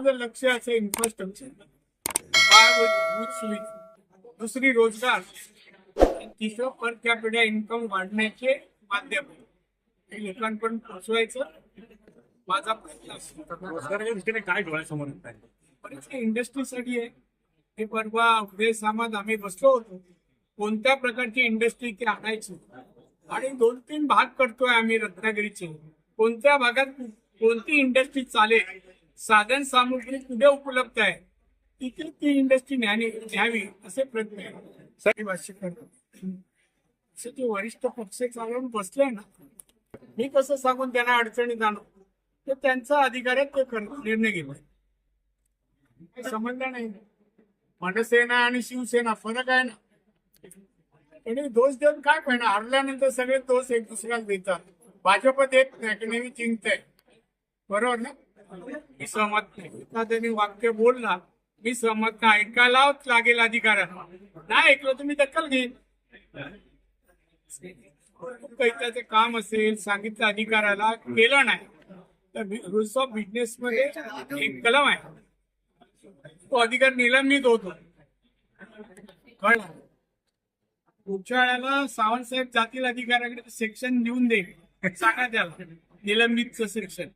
माझं लक्ष असं इन्फ्रास्ट्रक्चर दुसरी रोजगार. तिसरं पर कॅपिटल इन्कम वाढण्याचे माध्यम हे लोकांपर्यंत पोहोचवायचं माझा प्रयत्न असतो. रोजगाराच्या दृष्टीने काय डोळ्यासमोर येत आहे? बरेच काही इंडस्ट्रीसाठी आहे. हे परवा उदय सामाद आम्ही बसलो होतो. कोणत्या प्रकारची इंडस्ट्री ती आणायची? आणि दोन तीन भाग करतोय आम्ही रत्नागिरीचे. कोणत्या भागात कोणती इंडस्ट्री चालेल? साधन सामुग्री कुठे उपलब्ध आहे? तिथे ती इंडस्ट्री न्यावी असे प्रयत्न आहे सगळी भाष्य करतो. वरिष्ठ पक्ष चालवून बसले ना मी कसं सांगून त्यांना अडचणीत आणू तर त्यांचा अधिकार आहे ते निर्णय घेतला काही संबंध नाही. मनसेना आणि शिवसेना फरक आहे ना? आणि दोष देऊन काय पाहिजे हरल्यानंतर सगळे दोष एक दुसऱ्याला देतात. भाजप देत नाही की नेहमी बरोबर ना? मी सहमत एखाद्याने वाक्य बोलला मी सहमत नाही ऐकायलाच लागेल अधिकाऱ्यांना नाही ऐकलं तुम्ही दखल घेईन. काही काम असेल सांगितलं अधिकाऱ्याला केलं नाही. तर रुल्स ऑफ बिझनेस मध्ये एक कलम आहे. तो अधिकार निलंबित होतो. कळलं? पुढच्या वेळेला सावंत साहेब जातील अधिकाऱ्याकडे सेक्शन देऊन देईल. सांगा त्याला. निलंबितचं सेक्शन